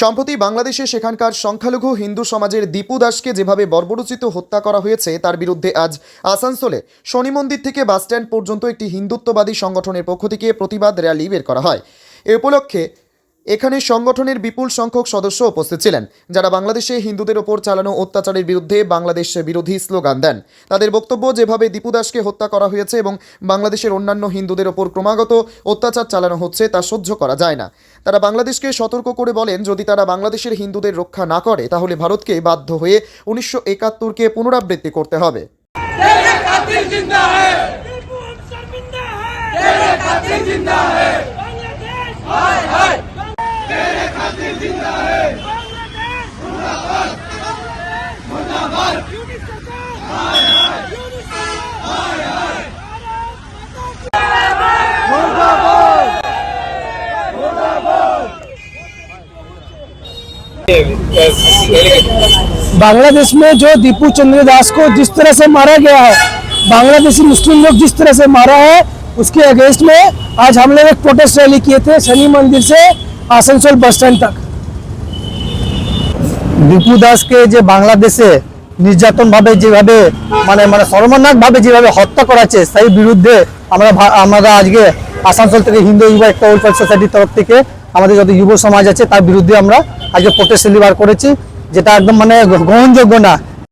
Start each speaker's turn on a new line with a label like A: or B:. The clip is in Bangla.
A: সম্প্রতি বাংলাদেশে সেখানকার সংখ্যালঘু হিন্দু সমাজের দীপু দাসকে যেভাবে বর্বরোচিত হত্যা করা হয়েছে, তার বিরুদ্ধে আজ আসানসোলে শনি মন্দির থেকে বাসস্ট্যান্ড পর্যন্ত একটি হিন্দুত্ববাদী সংগঠনের পক্ষ থেকে প্রতিবাদ র্যালি বের করা হয়। এ উপলক্ষে এখানে সংগঠনের বিপুল সংখ্যক সদস্য উপস্থিত ছিলেন যারা বাংলাদেশে হিন্দুদের ওপর চালানো অত্যাচারের বিরুদ্ধে বাংলাদেশ বিরোধী স্লোগান দেন তাদের বক্তব্য যেভাবে দীপু দাসকে হত্যা করা হয়েছে এবং বাংলাদেশের অন্যান্য হিন্দুদের ওপর ক্রমাগত অত্যাচার চালানো হচ্ছে তা সহ্য করা যায় না তারা বাংলাদেশকে সতর্ক করে বলেন যদি তারা বাংলাদেশের হিন্দুদের রক্ষা না করে তাহলে ভারতকে বাধ্য হয়ে উনিশশো একাত্তরকে পুনরাবৃত্তি করতে হবে
B: तेरे कातिल जिंदा है
C: बांग्लादेश में जो दीपू चंद्र दास को जिस तरह से मारा गया है, बांग्लादेशी मुस्लिम लोग जिस तरह से मारा है, उसके अगेंस्ट में आज हम लोग एक प्रोटेस्ट रैली किए थे, शनि मंदिर से आसनसोल बस स्टैंड तक দীপু দাসকে যে বাংলাদেশে নির্যাতনভাবে যেভাবে মানে মানে সর্বনাকভাবে যেভাবে হত্যা করাচ্ছে সেই বিরুদ্ধে আমরা ভা- আমরা আজকে আসানসোল থেকে হিন্দু যুব একটা ওয়েলফেয়ার সোসাইটির তরফ থেকে আমাদের যত যুব সমাজ আছে তার বিরুদ্ধে আমরা আজকে প্রোটেস্ট বার করেছি যেটা একদম মানে গ্রহণযোগ্য না